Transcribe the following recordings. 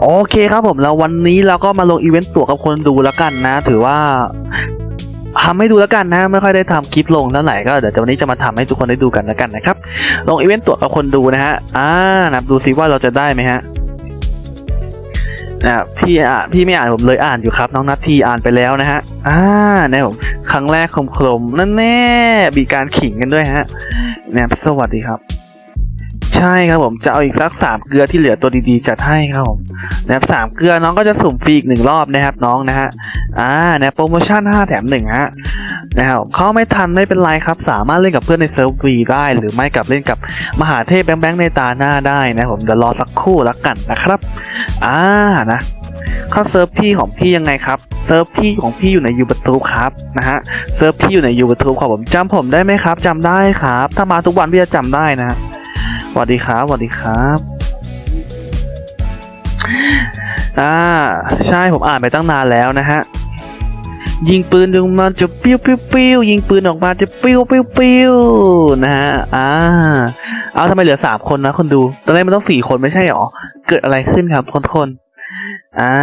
โอเคครับผมแล้ววันนี้เราก็มาลงอีเวนต์ตัวกับคนดูแล้วกันนะ ถือว่าทำให้ดูแล้วกันนะ ไม่ค่อยได้ทำคลิปลงเท่าไหร่ก็เดี๋ยววันนี้จะมาทำให้ทุกคนได้ดูกันแล้วกันนะครับ ลงอีเวนต์ตัวกับคนดูนะฮะอ่านับดูซิว่าเราจะได้ไหมฮะนะพี่อ่านพี่ไม่อ่านผมเลยอ่านอยู่ครับ น้องนัททีอ่านไปแล้วนะฮะอ่านะผมครั้งแรกคมคมๆนั่นแน่มีการขิงกันด้วยฮะเนี่ยสวัสดีครับ ใช่ครับผมจะเอาอีกสักสามเกลือที่เหลือตัวดีๆจัดให้ครับผมนะครับสามเกลือน้องก็จะสุ่มฟรีอีกหนึ่งรอบนะครับน้องนะฮะอ่านะโปรโมชั่นห้าแถมหนึ่งฮะนะครับเข้าไม่ทันไม่เป็นไรครับ สามารถเล่นกับเพื่อนในเซิร์ฟวีได้ หรือไม่กับเล่นกับมหาเทพแบงค์แบงในตาหน้าได้นะผมเดี๋ยวรอสักครู่แล้วกันนะครับอ่านะเข้าเซิร์ฟพี่ของพี่ยังไงครับเซิร์ฟพี่ของพี่อยู่ในยูทูบครับนะฮะเซิร์ฟพี่อยู่ในยูทูบครับผมจำผมได้ไหมครับจำได้ครับ ถ้ามาทุกวันพี่จะจำได้นะฮะ สวัสดีครับสวัสดีครับอ่าใช่ผมอ่านไปตั้งนานแล้วนะฮะยิงปืนออกมาจะปิ้วปิ้วปิ้วยิงปืนออกมาจะปิ้วปิ้วปิ้วนะฮะอ่าเอาทำไมเหลือสามคนนะคนดู ตอนแรกมันต้องสี่คนไม่ใช่หรอ เกิดอะไรขึ้นครับคนคนอ่า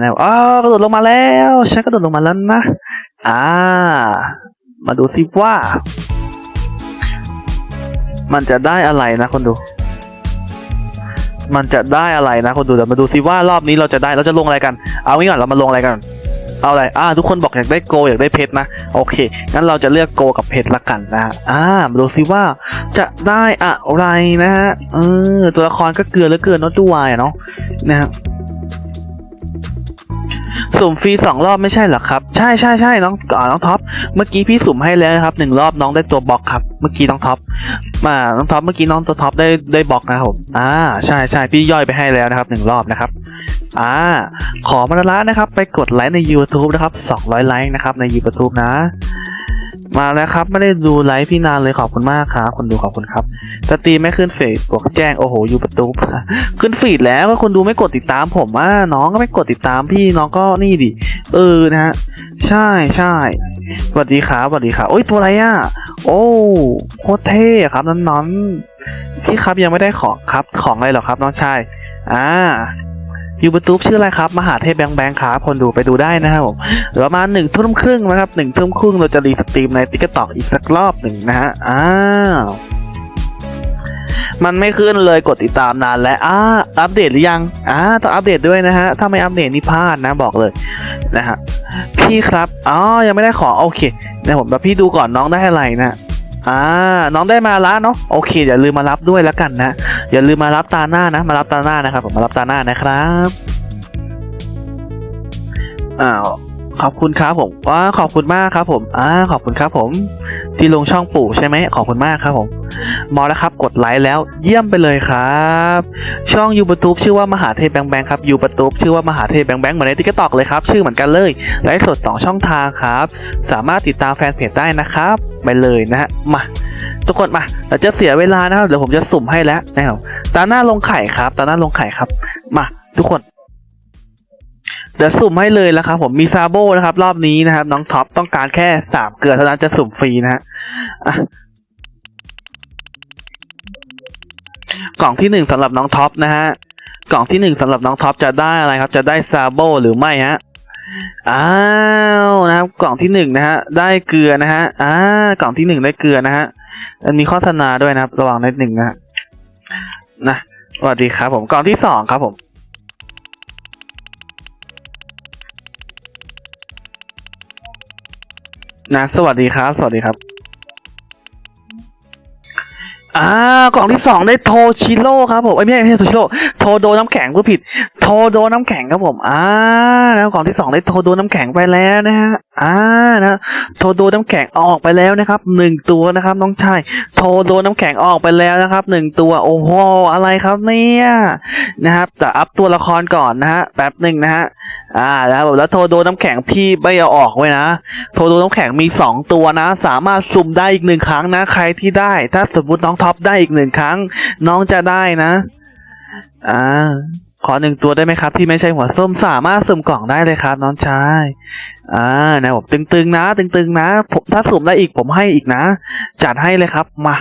นะอ๋อกระโดดลงมาแล้วฉันกระโดดลงมาแล้วนะ อ่า มาดูซิว่า มันจะได้อะไรนะคนดู มันจะได้อะไรนะคนดูเดี๋ยวมาดูซิว่ารอบนี้เราจะได้เราจะลงอะไรกัน เอางี้ก่อนเรามาลงอะไรกัน เอาอะไร อ่า ทุกคนบอกอยากได้โกอยากได้เพชรนะ โอเค งั้นเราจะเลือกโกกับเพชรละกันนะ อ่า มาดูซิว่าจะได้อะไรนะฮะ เออ ตัวละครก็เกลือเหลือเกินเนาะจูวายเนาะนะฮะ สุ่มฟรีสองรอบไม่ใช่เหรอครับ ใช่ใช่ใช่น้องอ๋อน้องท็อปเมื่อกี้พี่สุ่มให้แล้วนะครับหนึ่งรอบน้องได้ตัวบล็อกครับ เมื่อกี้น้องท็อปมาน้องท็อปเมื่อกี้น้องตัวท็อปได้ได้บล็อกนะครับผมอ่าใช่ใช่พี่ย่อยไปให้แล้วนะครับหนึ่งรอบนะครับอ่าขอมาละนะครับ ไปกดไลค์ใน YouTube นะครับ200ไลค์นะครับใน YouTube นะ มาแล้วครับ ไม่ได้ดูไลฟ์พี่นานเลยขอบคุณมากครับคนดูขอบคุณครับสตรีมไม่ขึ้นเฟซบอกแจ้งโอ้โหอยู่ประตู ขึ้นฟีดแล้วก็คนดูไม่กดติดตามผมอะน้องก็ไม่กดติดตามพี่น้องก็นี่ดิเออนะฮะใช่ใช่สวัสดีครับสวัสดีครับโอ้ยตัวอะไรอะ โอ้โคตรเท่ครับน้องน้องพี่ครับยังไม่ได้ของครับของอะไรหรอครับน้องชายอ่า ยูทูบชื่ออะไรครับ มหาเทพแบงแบงครับคนดูไปดูได้นะครับผมประมาณหนึ่งทุ่มครึ่งนะครับหนึ่งทุ่มครึ่งเราจะรีสตรีมในติ๊กต็อกอีกสักรอบหนึ่งนะฮะอ้าวมันไม่ขึ้นเลยกดติดตามนานแล้วอ่าอัปเดตหรือยังอ่าต้องอัปเดตด้วยนะฮะ ถ้าไม่อัปเดตนี่พลาดนะบอกเลยนะฮะพี่ครับอ๋อยังไม่ได้ขอโอเคนะผมแล้วพี่ดูก่อนน้องได้อะไรนะ อ่าน้องได้มาละเนาะโอเคอย่าลืมมารับด้วยแล้วกันนะอย่าลืมมารับตาหน้านะ มารับตาหน้านะครับผมมารับตาหน้านะครับอ้าวขอบคุณครับผมว้าขอบคุณมากครับผมอ่าขอบคุณครับผม ที่ลงช่องปู่ใช่ไหมขอบคุณมากครับผม มอแล้วครับ กดไลค์แล้วเยี่ยมไปเลยครับ ช่องยูบ t ูบชื่อว่ามหาเทพแบงแบงครับยูบ t ูบชื่อว่ามหาเทพแบงแบงเหมือนในทิกตอกเลยครับ ชื่อเหมือนกันเลยไลฟ์สดสองช่องทางครับ สามารถติดตามแฟนเพจได้นะครับ ไปเลยนะฮะมาทุกคนมาเราจะเสียเวลานะครับเดี๋ยวผมจะสุ่มให้แล้วนะครับตาหน้าลงไข่ครับ ตาหน้าลงไข่ครับ มา ทุกคนเดี๋ยวสุ่มให้เลยแล้วครับผมมีซาโบนะครับ รอบนี้นะครับ น้องท็อปต้องการแค่สามเกลือเท่านั้นจะสุ่มฟรีนะฮะ กล่องที่หนึ่งสำหรับน้องท็อปนะฮะกล่องที่หนึ่งสำหรับน้องท็อปจะได้อะไรครับ จะได้ซาโบหรือไม่ฮะอ้าวนะครับกล่องที่หนึ่งนะฮะได้เกลือนะฮะอ่ากล่องที่หนึ่งได้เกลือนะฮะมันมีโฆษณาด้วยนะครับ ระวังนิดหนึ่งนะฮะนะสวัสดีครับผมกล่องที่สองครับผมนะสวัสดีครับ สวัสดีครับ อ่ากล่องที่สองได้โทชิโร่ครับผมไอ้ยไม่ใช่ไม่ใช่โทชิโร่โทโดน้ำแข็งพูดผิด โทโดน้ำแข็งครับผมอ่าแล้วกล่องที่สองได้โทโดน้ำแข็งไปแล้วนะฮะอ่านะโทโดน้ำแข็งออกไปแล้วนะครับหนึ่งตัวนะครับ น้องชายโทโดน้ำแข็งออกไปแล้วนะครับหนึ่งตัวโอ้โหอะไรครับเนี่ยนะครับแต่อัพตัวละครก่อนนะฮะแป๊บหนึ่งนะฮะอ่าแล้วแล้วโทโดน้ำแข็งพี่ไม่เอาออกไว้นะ โทโดน้ำแข็งมีสองตัวนะ สามารถสุ่มได้อีกหนึ่งครั้งนะ ใครที่ได้ ถ้าสมมติน้องทอปได้อีกหนึ่งครั้ง น้องจะได้นะ อ่า ขอหนึ่งตัวได้ไหมครับ ที่ไม่ใช่หัวส้มสามารถสุ่มกล่องได้เลยครับ น้องชาย อ่านะผมตึงๆนะ ตึงๆนะผมถ้าสุ่มได้อีกผมให้อีกนะ จัดให้เลยครับมา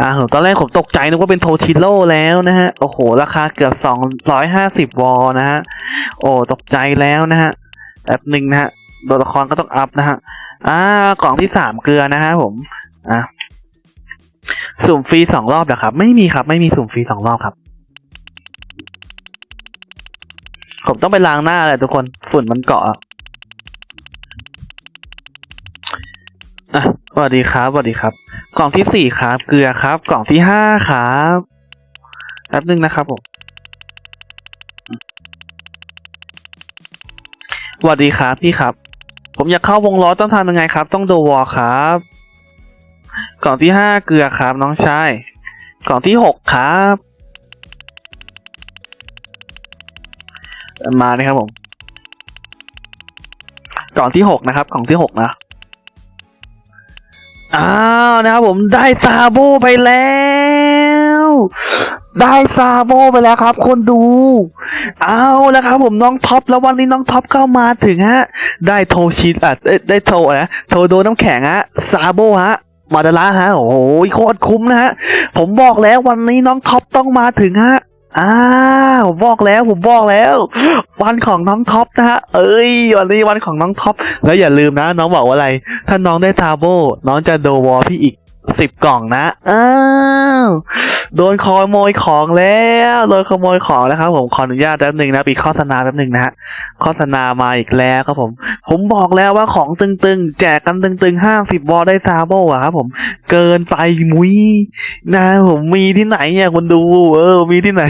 อ่าตอนแรกผมตกใจนึกว่าเป็นโทชิโร่แล้วนะฮะ โอ้โห ราคาเกือบสองร้อยห้าสิบวอลนะฮะ โอ้ตกใจแล้วนะฮะแบบหนึ่งนะฮะตัวละครก็ต้องอัพนะฮะ อ่ากล่องที่สามเกลือนะฮะผม อะ สุ่มฟรีสองรอบนะครับ ไม่มีครับ ไม่มีสุ่มฟรีสองรอบครับ ผมต้องไปล้างหน้าเลยทุกคนฝุ่นมันเกาะอะสวัสดีครับสวัสดีครับ กล่องที่สี่ครับ เกลือครับ กล่องที่ห้าครับแป๊บนึงนะครับผมสวัสดีครับพี่ครับ ผมอยากเข้าวงล้อต้องทำยังไงครับ ต้องดูวอครับ กล่องที่ห้าเกลือครับน้องชายกล่องที่หกครับ มาเลยครับผม กล่องที่หกนะครับ กล่องที่หกนะอ้าวนะครับผมได้ซาโบไปแล้ว ได้ซาโบไปแล้วครับ คนดู เอาแล้วครับผมน้องท็อปแล้ววันนี้น้องท็อปเข้ามาถึงฮะ ได้โทชิอะได้โทนะโทโดน้ำแข็งฮะซาโบฮะ มาดาระฮะ โอ้โหโคตรคุ้มนะฮะ ผมบอกแล้ววันนี้น้องท็อปต้องมาถึงฮะอ้าวผมบอกแล้วผมบอกแล้ว วันของน้องท็อปนะฮะเอ้ยวันนี้วันของน้องท็อปแล้วอย่าลืมนะ น้องบอกว่าอะไร ถ้าน้องได้ทาโบน้องจะโดวอพี่อีก สิบกล่องนะ อ้าว โดนขโมยของแล้ว โดนขโมยของแล้วครับผม ขออนุญาตแป๊บหนึ่งนะปีโฆษณาแป๊บหนึ่งนะฮะ โฆษณามาอีกแล้วครับผม ผมบอกแล้วว่าของตึงๆ แจกกันตึงๆห้าสิบวอลได้ซาโบอะครับผม เกินไปมุ้ยนะผมมีที่ไหนเนี่ยคนดู เออ มีที่ไหน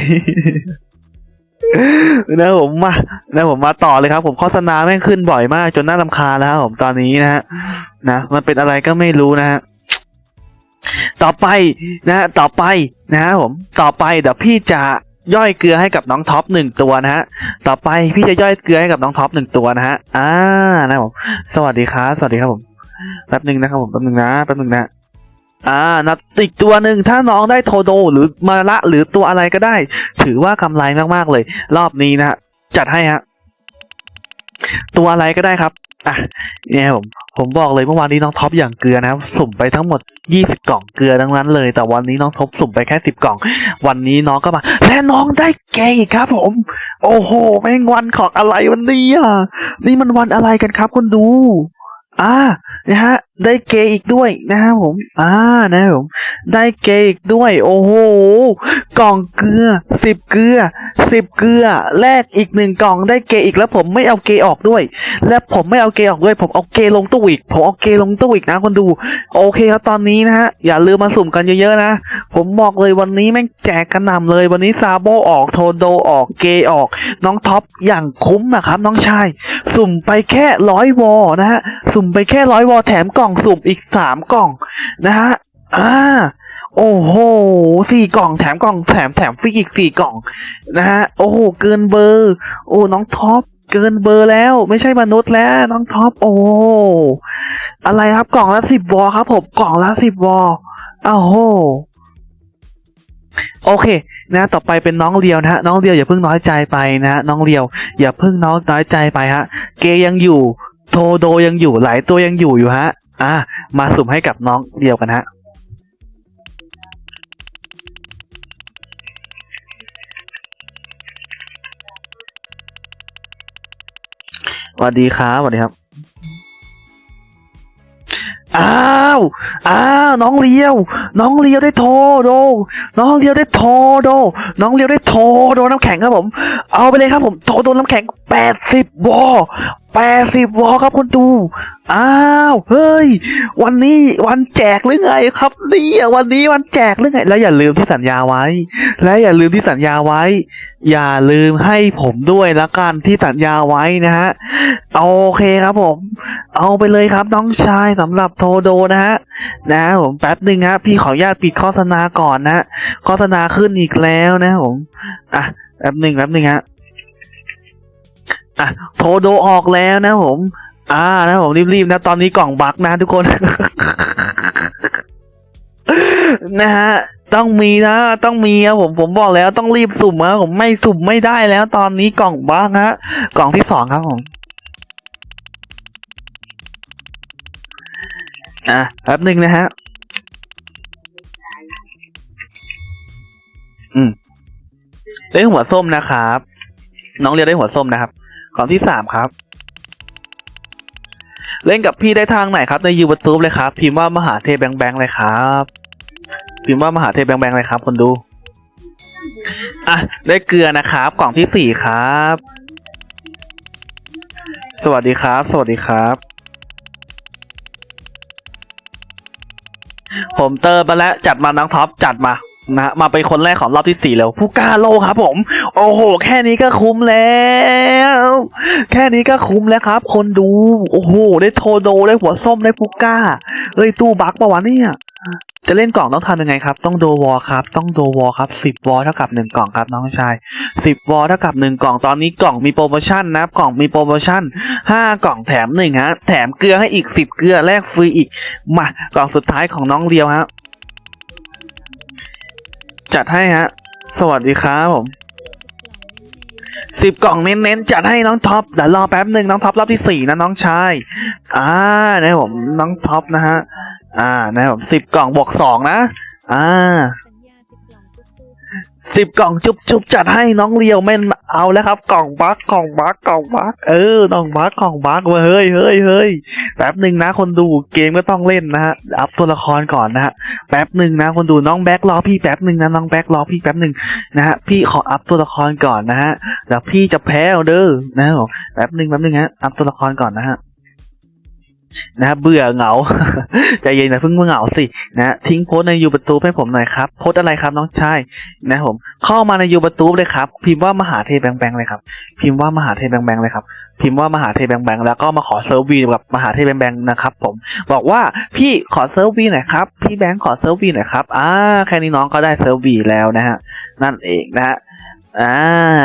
นะผมมานะผมมาต่อเลยครับ ผมโฆษณาแม่งขึ้นบ่อยมาก จนน่ารำคาแล้วครับผมตอนนี้นะฮะ นะ มันเป็นอะไรก็ไม่รู้นะฮะ ต่อไปนะฮะต่อไปนะฮะผมต่อไปเดี๋ยวพี่จะย่อยเกลือให้กับน้องท็อปหนึ่งตัวนะฮะต่อไปพี่จะย่อยเกลือให้กับน้องท็อปหนึ่งตัวนะฮะอ่านะผมสวัสดีครับสวัสดีครับผมแป๊บหนึ่งนะครับผมแป๊บหนึ่งนะแป๊บหนึ่งนะอ่านับอีกตัวหนึ่งถ้าน้องได้โทโดหรือมาละหรือตัวอะไรก็ได้ ถือว่ากำไรมากๆเลย รอบนี้นะฮะจัดให้ฮะตัวอะไรก็ได้ครับ อะเนี่ยผมผมบอกเลยเมื่อวานนี้น้องท็อปอย่างเกลือนะครับ สุ่มไปทั้งหมดยี่สิบกล่องเกลือทั้งนั้นเลย แต่วันนี้น้องท็อปสุ่มไปแค่สิบกล่อง วันนี้น้องก็มา และน้องได้เกย์อีกครับ ผม โอ้โหแม่งวันของอะไรวันนี้อะนี่มันวันอะไรกันครับคนดู อ่านะฮะ ได้เกอีกด้วยนะครับผม อ่านะครับผม ได้เกอีกด้วย โอ้โห กล่องเกลือสิบเกลือสิบเกลือแลกอีกหนึ่งกล่องได้เกอีกแล้วผมไม่เอาเกออกด้วย และผมไม่เอาเกออกด้วย ผมเอาเกลงตู้อีก ผมเอาเกลงตู้อีกนะคนดู โอเคครับตอนนี้นะฮะ อย่าลืมมาสุ่มกันเยอะๆนะ ผมบอกเลยวันนี้แม่งแจกกระหน่ำเลย วันนี้ซาโบออกโทโดออกเกออก น้องท็อปอย่างคุ้มนะครับน้องชาย สุ่มไปแค่ร้อยวอนะฮะ สุ่มไปแค่ร้อยวอแถมกล่องสุ่มอีกสามกล่องนะฮะอ่าโอ้โหสี่กล่องแถมกล่องแถมแถมฟรีอีกสี่กล่องนะฮะโอ้โหเกินเบอร์ โอ้น้องท็อปเกินเบอร์แล้ว ไม่ใช่มนุษย์แล้ว น้องท็อปโอ้อะไรครับกล่องละสิบวอครับผมกล่องละสิบวออ้าวโหโอเค นะ ต่อไปเป็นน้องเรียวนะฮะน้องเรียวอย่าเพิ่งน้อยใจไปนะฮะน้องเรียว อย่าเพิ่งน้อยน้อยใจไปฮะ เกยังอยู่ โทโดยังอยู่หลายตัวยังอยู่อยู่ฮะ อะมาสุ่มให้กับน้องเรียวกันฮะ สวัสดีครับ สวัสดีครับ อ้าว อ้าว น้องเลียว น้องเลียวได้โทโด น้องเลียวได้โทโด น้องเลียวได้โทโดน้ำแข็งครับผม เอาไปเลยครับผม โทโดน้ำแข็งแปดสิบวอ แปดสิบวอครับคุณดู อ้าว เฮ้ย วันนี้วันแจกหรือไงครับเนี่ยวันนี้วันแจกหรือไง แล้วอย่าลืมที่สัญญาไว้ และอย่าลืมที่สัญญาไว้ อย่าลืมให้ผมด้วยละกันที่สัญญาไว้นะฮะ โอเคครับผม เอาไปเลยครับน้องชายสำหรับโทโดนะฮะ นะผมแป๊บหนึ่งฮะพี่ขออนุญาตปิดโฆษณาก่อนนะฮะโฆษณาขึ้นอีกแล้วนะผม อะ แป๊บหนึ่งแป๊บหนึ่งฮะ่ะโทโดออกแล้วนะผม อ่านะผมรีบๆนะ ตอนนี้กล่องบักนะทุกคน นะฮะต้องมีนะต้องมีครับผมผมบอกแล้วต้องรีบสุ่มนะผมไม่สุ่มไม่ได้แล้วตอนนี้กล่องบักงฮะกล่องที่สองครับผมอะแป๊บหนึ่งนะฮะอืมได้หัวส้มนะครับ น้องเรียได้หัวส้มนะครับ กล่องที่สามครับ เล่นกับพี่ได้ทางไหนครับในยูทูบเลยครับ พิมพ์ว่ามหาเทพแบงแบงเลยครับพิมพ์ว่ามหาเทพแบงแบงเลยครับ คนดู อะ ได้เกลือนะครับ กล่องที่สี่ครับ สวัสดีครับ สวัสดีครับ ผมเติมมาแล้วจัดมาน้องท็อปจัดมา นะมาเป็นคนแรกของรอบที่สี่แล้วผู้กล้าโลครับผม โอ้โห แค่นี้ก็คุ้มแล้ว แค่นี้ก็คุ้มแล้วครับ คนดู โอ้โห ได้โทโดได้หัวส้มได้ผู้กล้าเอ้ยตู้บักปะวะเนี่ยจะเล่นกล่องต้องทำยังไงครับ ต้องโดวอลครับ ต้องโดวอลครับสิบวอลเท่ากับหนึ่งกล่องครับน้องชายสิบวอลเท่ากับหนึ่งกล่องตอนนี้กล่องมีโปรโมชั่นนะกล่องมีโปรโมชั่นห้ากล่องแถมหนึ่งฮะแถมเกลือให้อีกสิบเกลือแลกฟรีอีกมากล่องสุดท้ายของน้องเรียวฮะ จัดให้ฮะ สวัสดีครับผมสิบกล่องเน้นๆจัดให้น้องท็อปเดี๋ยวรอแป๊บหนึ่งน้องท็อปรอบที่สี่นะน้องชาย อ่านะผมน้องท็อปนะฮะ อ่านะผมสิบกล่องบวกสองนะ อ่า สิบกล่องจุบจุบจัดให้น้องเรียวไม่เอาแล้วครับ กล่องบักกล่องบักกล่องบักเออกล่องบักกล่องบักเว้ยเฮ้ยเฮ้ยเฮ้ยแป๊บหนึ่งนะ คนดูเกมก็ต้องเล่นนะฮะอัพตัวละครก่อนนะฮะแป๊บหนึ่งนะ คนดูน้องแบ็ครอพี่แป๊บหนึ่งนะน้องแบ็ครอพี่แป๊บหนึ่งนะฮะพี่ขออัพตัวละครก่อนนะฮะเดี๋ยวพี่จะแพ้เอาเด้อนะแป๊บหนึ่งแป๊บหนึ่งฮะอัพตัวละครก่อนนะฮะ นะเบื่อเหงาใจเย็นนะเพิ่งเหงาสินะทิ้งโพสในยูประตูให้ผมหน่อยครับ โพสอะไรครับน้องชายนะผม เข้ามาในยูบ t ตูบเลยครับ พิมพ์ว่ามหาเทแบงแบงเลยครับ พิมพ์ว่ามหาเทแบงแบงเลยครับพิมพ์ว่ามหาเทแบงแบงแล้วก็มาขอเซิร์ฟวีกับมหาเทแบงแบงนะครับผมบอกว่าพี่ขอเซิร์ฟวีหน่อยครับพี่แบงค์ขอเซิร์ฟวีหน่อยครับอ่าแค่นี้น้องก็ได้เซิร์ฟวีแล้วนะฮะนั่นเองนะฮะอ่า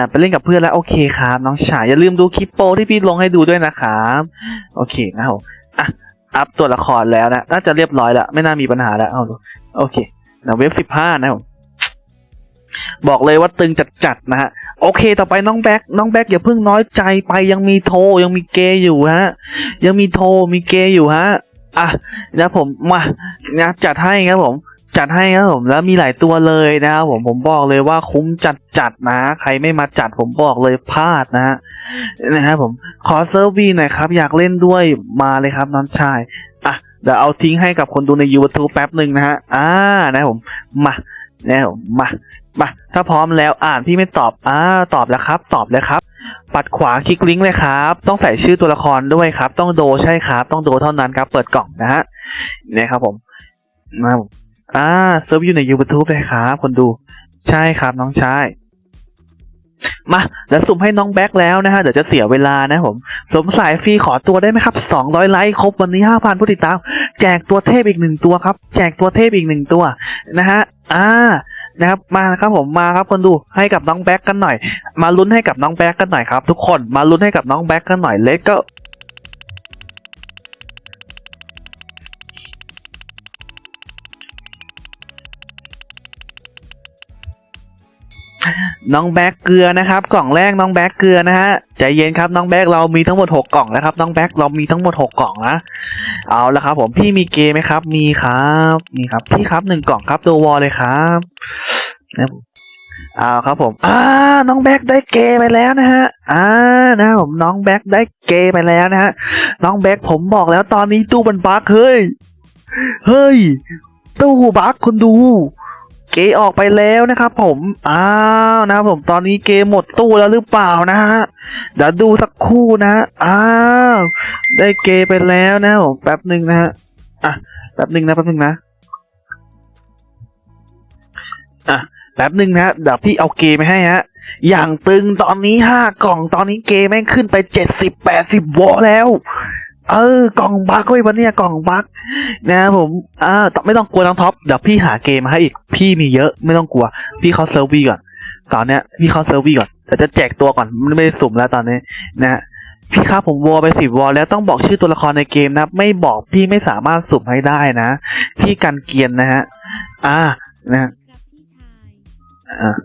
ไปเล่นกับเพื่อนแล้วโอเคครับ น้องชายอย่าลืมดูคลิปโปที่พี่ลงให้ดูด้วยนะครับ โอเคนะครับ อะอัพตัวละครแล้วนะ น่าจะเรียบร้อยแล้ว ไม่น่ามีปัญหาแล้ว เอาดูโอเคนะเว็บสิบห้านะบผมบอกเลยว่าตึงจัดๆนะฮะ โอเค ต่อไปน้องแบ็กน้องแบ็กอย่าเพิ่งน้อยใจไปยังมีโทรยังมีเกย์อยู่ฮะ ยังมีโทรมีเกย์อยู่ฮะ อะนะผมมานะจัดให้ครับผม จัดให้ครับผมแล้วมีหลายตัวเลยนะครับผมผมบอกเลยว่าคุ้มจัดจัดนะ ใครไม่มาจัดผมบอกเลยพลาดนะฮะนะครับผมขอเซิร์วีหน่อยครับ อยากเล่นด้วยมาเลยครับน้องชายอะเดี๋ยวเอาทิ้งให้กับคนดูใน YouTube แป๊บหนึ่งนะฮะอ่านะครับผมมานะผมมามาถ้าพร้อมแล้วอ่านพี่ไม่ตอบอ่าตอบแล้วครับ ตอบเลยครับ ปัดขวาคลิกลิงก์เลยครับ ต้องใส่ชื่อตัวละครด้วยครับ ต้องโดใช่ครับ ต้องโดเท่านั้นครับ เปิดกล่องนะฮะนี่ครับผมนะครับ อ่าเซิร์ฟอยู่ใน YouTube เลยครับคนดู ใช่ครับน้องชายมาเดี๋ยวสุ่มให้น้องแบ็คแล้วนะฮะเดี๋ยวจะเสียเวลานะผม สมสายฟรีขอตัวได้ไหมครับ200ไลค์ครบวันนี้5,000ผู้ติดตาม แจกตัวเทพอีกหนึ่งตัวครับ แจกตัวเทพอีกหนึ่งตัวนะฮะอ่านะครับมาครับผมมาครับคนดูให้กับน้องแบ็กกันหน่อย มาลุ้นให้กับน้องแบ็กกันหน่อยครับ ทุกคนมาลุ้นให้กับน้องแบ็กกันหน่อยเล็กก็ น้องแบ็กเกลือนะครับ กล่องแรกน้องแบ็กเกลือนะฮะใจเย็นครับน้องแบ็กเรามีทั้งหมดหกกล่องนะครับน้องแบ็กเรามีทั้งหมดหกกล่องนะเอาละครับ ผมพี่มีเกมไหมครับ มีครับมีครับพี่ครับหนึ่งกล่องครับตัววอลเลยครับนะครับเอาครับผมอ่าน้องแบ็กได้เกมไปแล้วนะฮะอ่านะผมน้องแบ็กได้เกมไปแล้วนะฮะน้องแบ็กผมบอกแล้วตอนนี้ตู้มันบั๊กเฮ้ยเฮ้ยตู้บั๊กคุณดู เกออกไปแล้วนะครับผมอ้าวนะครับผมตอนนี้เกมหมดตู้แล้วหรือเปล่านะฮะเดี๋ยวดูสักคู่นะอ้าวได้เกไปแล้วนะผมแป๊บหนึ่งนะฮะอะแป๊บหนึ่งนะแป๊บหนึ่งนะอะแป๊บหนึ่งนะเดี๋ยวพี่เอาเกมไปให้ฮะอย่างตึงตอนนี้ห้ากล่องตอนนี้เกมแม่งขึ้นไปเจ็ดสิบแปดสิบวอแล้ว เออกล่องบั๊กเว้ยวันเนี้ยกล่องบั๊กนะครับผมอ่าต่อไม่ต้องกลัวน้องท็อปเดี๋ยวพี่หาเกมมาให้อีกพี่มีเยอะไม่ต้องกลัว พี่เข้าเซิร์ฟวีก่อนตอนเนี้ยพี่เข้าเซิร์ฟวีก่อนแต่จะแจกตัวก่อนไม่ได้สุ่มแล้วตอนนี้นะฮะพี่ครับผมวอลไปสิบวอลแล้วต้องบอกชื่อตัวละครในเกมนะครับไม่บอกพี่ไม่สามารถสุ่มให้ได้นะ พี่กันเกียนนะฮะ อ่านะฮะครับพี่ชายอ่า